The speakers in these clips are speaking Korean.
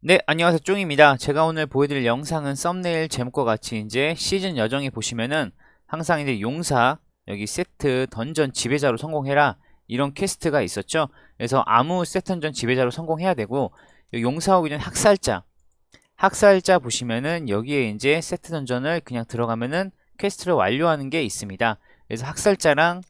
네, 안녕하세요. 쫑입니다. 제가 오늘 보여드릴 영상은 썸네일 제목과 같이 이제 시즌 여정에 보시면은 항상 이제 용사, 여기 세트 던전 지배자로 성공해라. 이런 퀘스트가 있었죠. 그래서 아무 세트 던전 지배자로 성공해야 되고, 용사 오기 전 학살자. 학살자 보시면은 여기에 이제 세트 던전을 그냥 들어가면은 퀘스트를 완료하는 게 있습니다. 그래서 학살자랑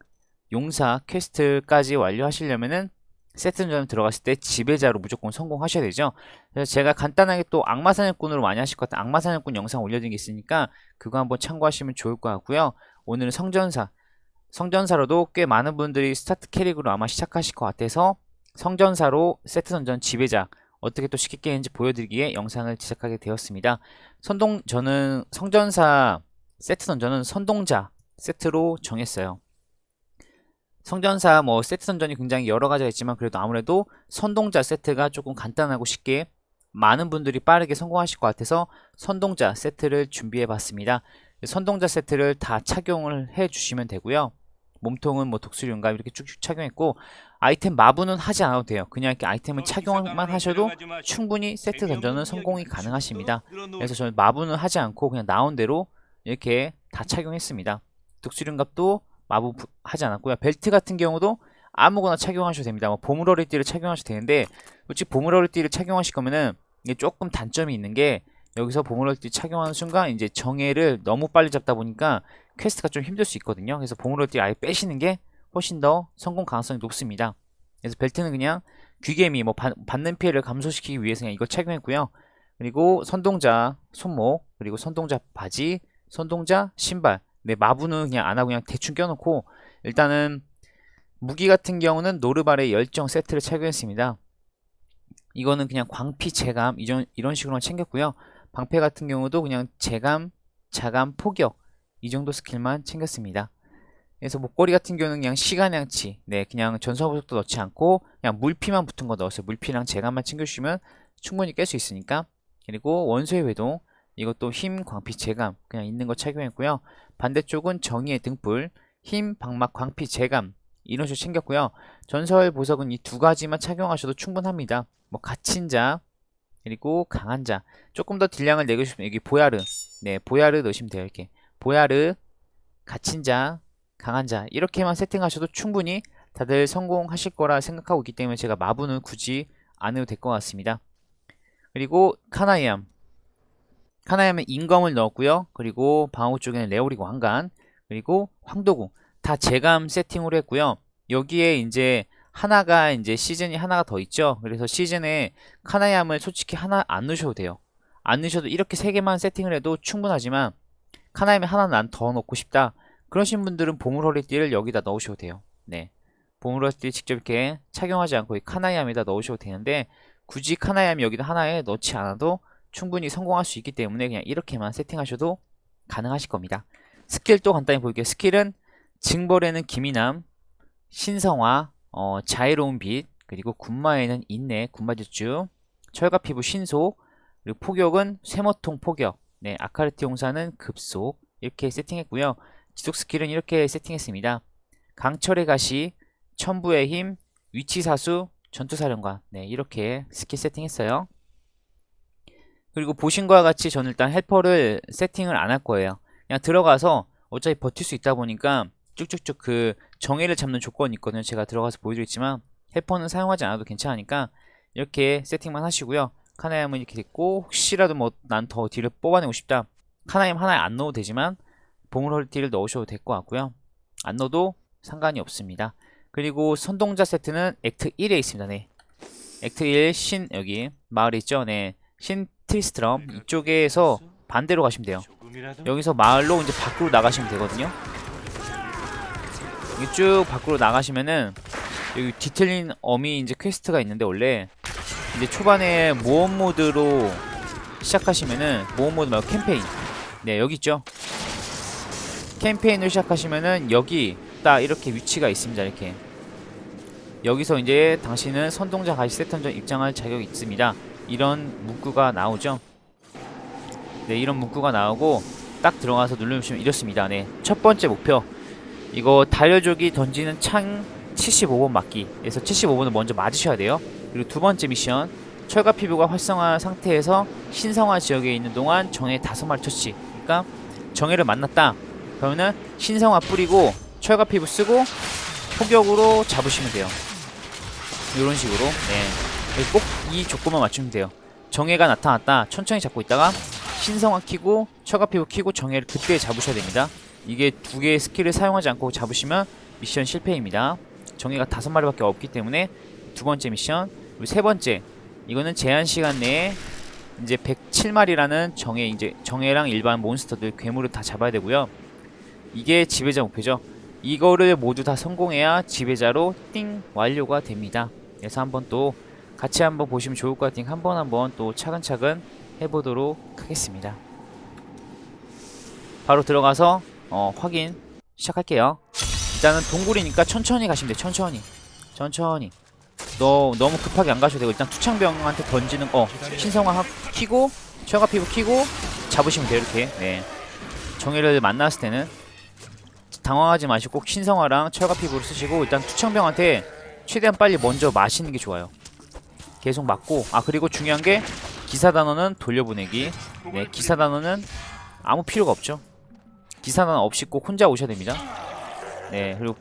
용사 퀘스트까지 완료하시려면은 세트 던전 들어갔을 때 지배자로 무조건 성공하셔야 되죠. 그래서 제가 간단하게 또 악마 사냥꾼으로 많이 하실 것 같은 악마 사냥꾼 영상 올려드린 게 있으니까 그거 한번 참고하시면 좋을 것 같고요. 오늘은 성전사. 성전사로도 꽤 많은 분들이 스타트 캐릭으로 아마 시작하실 것 같아서 성전사로 세트 던전 지배자 어떻게 또 쉽게 깨는지 보여드리기에 영상을 제작하게 되었습니다. 선동 저는 성전사 세트 던전은 선동자 세트로 정했어요. 성전사 뭐 세트 던전이 굉장히 여러 가지가 있지만 그래도 아무래도 선동자 세트가 조금 간단하고 쉽게 많은 분들이 빠르게 성공하실 것 같아서 선동자 세트를 준비해 봤습니다. 선동자 세트를 다 착용을 해 주시면 되고요. 몸통은 뭐 독수리인가 이렇게 쭉쭉 착용했고 아이템 마부는 하지 않아도 돼요. 그냥 이렇게 아이템을 착용만 하셔도 충분히 세트 던전은 성공이 가능하십니다. 그래서 저는 마부는 하지 않고 그냥 나온 대로 이렇게 다 착용했습니다. 독수리 값도 마부 부- 하지 않았고요. 벨트 같은 경우도 아무거나 착용하셔도 됩니다. 뭐 보물어리띠를 착용하셔도 되는데 솔직히 보물어리띠를 착용하실 거면은 이게 조금 단점이 있는 게 여기서 보물어리띠 착용하는 순간 이제 정예를 너무 빨리 잡다 보니까 퀘스트가 좀 힘들 수 있거든요. 그래서 보물어리띠 아예 빼시는 게 훨씬 더 성공 가능성이 높습니다. 그래서 벨트는 그냥 귀개미 뭐 받- 받는 피해를 감소시키기 위해서 그냥 이거 착용했고요. 그리고 선동자 손목 그리고 선동자 바지 선동자 신발 네 마부는 그냥 안 하고 그냥 대충 껴놓고 일단은 무기 같은 경우는 노르발의 열정 세트를 착용했습니다. 이거는 그냥 광피 재감 이런 이런 식으로 챙겼고요. 방패 같은 경우도 그냥 재감, 자감, 포격 이 정도 스킬만 챙겼습니다. 그래서 목걸이 같은 경우는 그냥 시간 양치, 네 그냥 전서부석도 넣지 않고 그냥 물피만 붙은 거 넣었어요. 물피랑 재감만 챙겨주시면 충분히 깰 수 있으니까. 그리고 원소의 회동 이것도 힘, 광피, 재감 그냥 있는 거 착용했고요. 반대쪽은 정의의 등불, 힘, 방막, 광피, 재감 이런 식으로 챙겼고요. 전설 보석은 이 두 가지만 착용하셔도 충분합니다. 뭐 갇힌 자 그리고 강한 자 조금 더 딜량을 내고 싶으면 여기 보야르 네 보야르 넣으시면 돼요 이렇게 보야르 갇힌 자 강한 자 이렇게만 세팅하셔도 충분히 다들 성공하실 거라 생각하고 있기 때문에 제가 마부는 굳이 안 해도 될 것 같습니다. 그리고 카나이암 카나이암은 인검을 넣었고요. 그리고 방어구 쪽에는 레오리고 왕관 그리고 황도구 다 재감 세팅으로 했고요. 여기에 이제 하나가 이제 시즌이 하나가 더 있죠. 그래서 시즌에 카나이암을 솔직히 하나 안 넣으셔도 돼요. 안 넣으셔도 이렇게 세 개만 세팅을 해도 충분하지만 카나이암에 하나 난 더 넣고 싶다. 그러신 분들은 보물허리띠를 여기다 넣으셔도 돼요. 네. 보물허리띠 직접 이렇게 착용하지 않고 이 카나이암에다 넣으셔도 되는데 굳이 카나이암 여기다 하나에 넣지 않아도 충분히 성공할 수 있기 때문에 그냥 이렇게만 세팅하셔도 가능하실 겁니다. 스킬도 간단히 볼게요. 스킬은 징벌에는 기미남, 신성화, 어, 자애로운 빛, 그리고 군마에는 인내, 군마지주, 철갑 피부 신속, 그리고 포격은 쇠모통 포격, 네, 아카르티 용사는 급속 이렇게 세팅했고요. 지속 스킬은 이렇게 세팅했습니다. 강철의 가시, 천부의 힘, 위치사수, 전투사령관, 네, 이렇게 스킬 세팅했어요. 그리고 보신 것과 같이 저는 일단 헬퍼를 세팅을 안 할 거예요. 그냥 들어가서 어차피 버틸 수 있다 보니까 쭉쭉쭉 그 정의를 잡는 조건이 있거든요. 제가 들어가서 보여드렸지만 헬퍼는 사용하지 않아도 괜찮으니까 이렇게 세팅만 하시고요. 카나임은 이렇게 됐고 혹시라도 뭐 난 더 딜을 뽑아내고 싶다. 카나임 하나에 안 넣어도 되지만 보물홀티를 넣으셔도 될 것 같고요. 안 넣어도 상관이 없습니다. 그리고 선동자 세트는 액트 1에 있습니다. 네. 액트 1 신 여기 마을에 있죠. 네. 신 트리스트럼 이쪽에서 반대로 가시면 돼요. 여기서 마을로 이제 밖으로 나가시면 되거든요. 여기 쭉 밖으로 나가시면은 여기 디테일린 어미 이제 퀘스트가 있는데 원래 이제 초반에 모험 모드로 시작하시면은 모험 모드 말고 캠페인. 네 여기 있죠? 캠페인을 시작하시면은 여기 딱 이렇게 위치가 있습니다 이렇게. 여기서 이제 당신은 선동자 가시 세턴전 입장할 자격이 있습니다 이런 문구가 나오죠 네 이런 문구가 나오고 딱 들어가서 누르시면 이렇습니다 네 첫 번째 목표 이거 달려족이 던지는 창 75번 맞기 그래서 75번을 먼저 맞으셔야 돼요 그리고 두 번째 미션 철갑 피부가 활성화 상태에서 신성화 지역에 있는 동안 정예 다섯 마리 처치. 그러니까 정예를 만났다. 그러면은 신성화 뿌리고 철갑 피부 쓰고 포격으로 잡으시면 돼요. 이런 식으로. 네. 꼭 이 조건만 맞추면 돼요. 정예가 나타났다. 천천히 잡고 있다가 신성화 키고 철갑 피부 키고 정예를 그때 잡으셔야 됩니다. 이게 두 개의 스킬을 사용하지 않고 잡으시면 미션 실패입니다. 정예가 다섯 마리밖에 없기 때문에 두 번째 미션 그리고 세 번째 이거는 제한 시간 내에 이제 107마리라는 정예 이제 정예랑 일반 몬스터들 괴물을 다 잡아야 되고요. 이게 지배자 목표죠. 이거를 모두 다 성공해야 지배자로 띵 완료가 됩니다. 그래서 한번 또 같이 한번 보시면 좋을 것 같으니 한번 한번 또 차근차근 해보도록 하겠습니다. 바로 들어가서 어, 확인 시작할게요. 일단은 동굴이니까 천천히 가시면 돼요. 천천히. 천천히. 너 너무 급하게 안 가셔도 되고 일단 투창병한테 던지는 어 신성화 하- 키고 철갑 피부 키고 잡으시면 돼요 이렇게 네 정의를 만났을 때는 당황하지 마시고 꼭 신성화랑 철갑 피부를 쓰시고 일단 투창병한테 최대한 빨리 먼저 마시는 게 좋아요 계속 맞고 아 그리고 중요한 게 기사 단어는 돌려보내기. 네 기사 단어는 아무 필요가 없죠. 기사 단어 없이 꼭 혼자 오셔야 됩니다. 네 그리고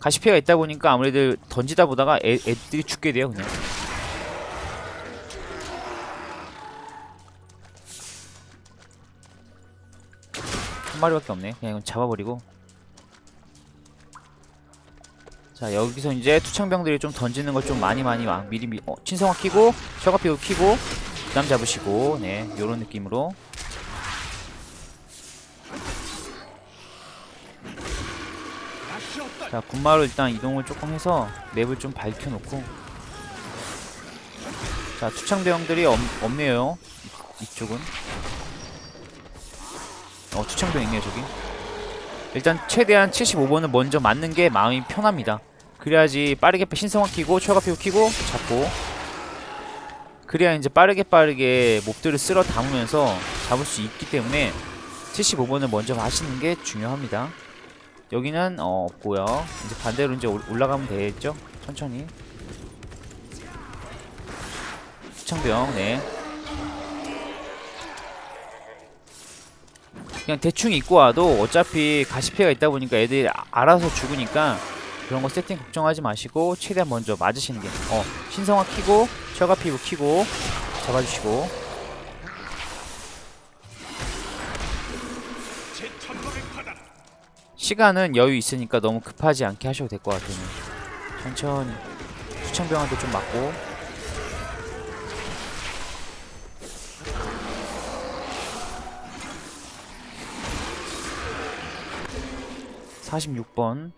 가시피가 있다 보니까 아무래도 던지다 보다가 애, 애들이 죽게 돼요 그냥. 한 마리밖에 없네. 그냥 이건 잡아버리고 자 여기서 이제 투창병들이 좀 던지는 걸 좀 많이 많이 와 미리 미, 어, 친성화 키고 셔가피고 키고 그 다음 잡으시고 네 요런 느낌으로. 자 군마로 일단 이동을 조금 해서 맵을 좀 밝혀놓고. 자 투창병들이 없, 없네요. 이, 이쪽은. 어 투창병 있네요 저기 일단 최대한 75번을 먼저 맞는 게 마음이 편합니다 그래야지 빠르게 신성화 키고 철갑 피고 키고 잡고 그래야 이제 빠르게 빠르게 몹들을 쓸어 담으면서 잡을 수 있기 때문에 75번을 먼저 하시는 게 중요합니다 여기는 어, 없고요. 이제 반대로 이제 올- 올라가면 되겠죠? 천천히. 수창병, 네. 그냥 대충 입고 와도 어차피 가시피가 있다 보니까 애들이 아- 알아서 죽으니까 그런 거 세팅 걱정하지 마시고 최대한 먼저 맞으시는 게. 어, 신성화 키고, 철갑 피부 키고, 잡아주시고. 시간은 여유 있으니까 너무 급하지 않게 하셔도 될 것 같아요. 천천히 수창병한테 좀 맞고 (46번)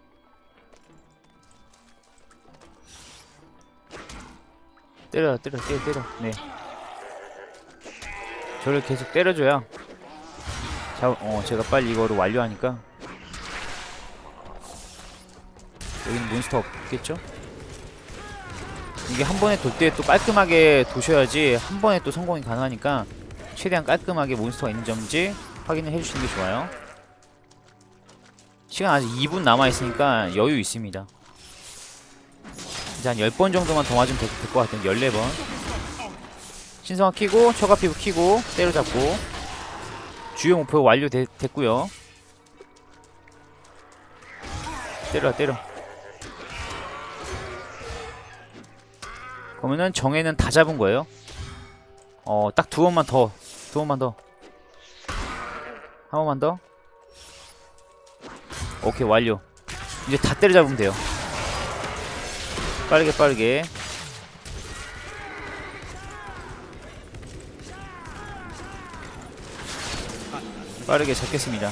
때려 때려 때려 때려 네 저를 계속 때려줘야 자, 어 제가 빨리 이거를 완료하니까 여기는 몬스터 없겠죠? 이게 한 번에 돌 때 또 깔끔하게 도셔야지 한 번에 또 성공이 가능하니까 최대한 깔끔하게 몬스터가 있는지 확인을 해주시는 게 좋아요. 시간 아직 2분 남아있으니까 여유 있습니다. 이제 한 10번 정도만 더 맞으면 될 것 같은데 14번 신성화 키고 처가 피부 키고 때려잡고 주요 목표 완료됐고요 때려 때려 그러면은 정해는 다 잡은 거예요. 어, 딱 두 번만 더. 두 번만 더. 한 번만 더. 오케이, 완료. 이제 다 때려잡으면 돼요. 빠르게, 빠르게. 빠르게 잡겠습니다.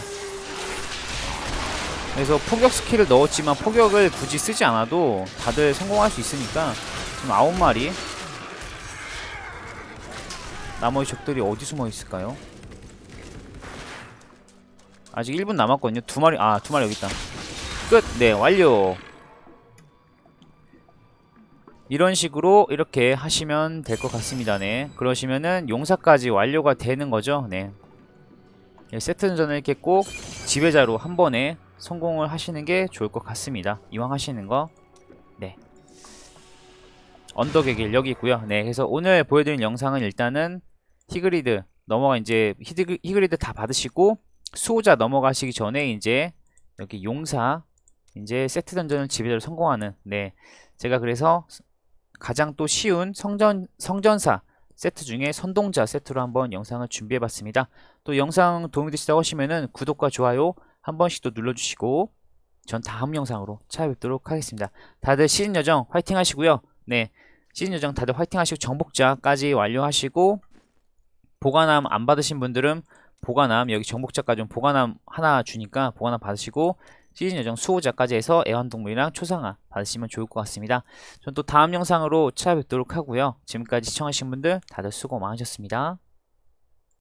그래서 포격 스킬을 넣었지만 포격을 굳이 쓰지 않아도 다들 성공할 수 있으니까 지금 아홉 마리 나머지 적들이 어디 숨어 있을까요? 아직 1분 남았거든요. 두 마리 아 두 마리 여기 있다. 끝. 네 완료. 이런 식으로 이렇게 하시면 될 것 같습니다. 네. 그러시면은 용사까지 완료가 되는 거죠. 네. 네, 세트전을 이렇게 꼭 지배자로 한 번에 성공을 하시는 게 좋을 것 같습니다. 이왕 하시는 거. 네. 언덕의 길 여기 있고요. 네, 그래서 오늘 보여드린 영상은 일단은 히그리드 넘어가 이제 히드, 히그리드 다 받으시고 수호자 넘어가시기 전에 이제 여기 용사 이제 세트 던전을 지배자로 성공하는 네 제가 그래서 가장 또 쉬운 성전 성전사 세트 중에 선동자 세트로 한번 영상을 준비해 봤습니다. 또 영상 도움이 되시다고 하시면은 구독과 좋아요 한 번씩 또 눌러주시고 전 다음 영상으로 찾아뵙도록 하겠습니다. 다들 시즌 여정 화이팅 하시고요. 네 시즌 여정 다들 화이팅 하시고 정복자까지 완료하시고 보관함 안 받으신 분들은 보관함 여기 정복자까지 좀 보관함 하나 주니까 보관함 받으시고 시즌 여정 수호자까지 해서 애완동물이랑 초상화 받으시면 좋을 것 같습니다. 전 또 다음 영상으로 찾아뵙도록 하고요. 지금까지 시청하신 분들 다들 수고 많으셨습니다.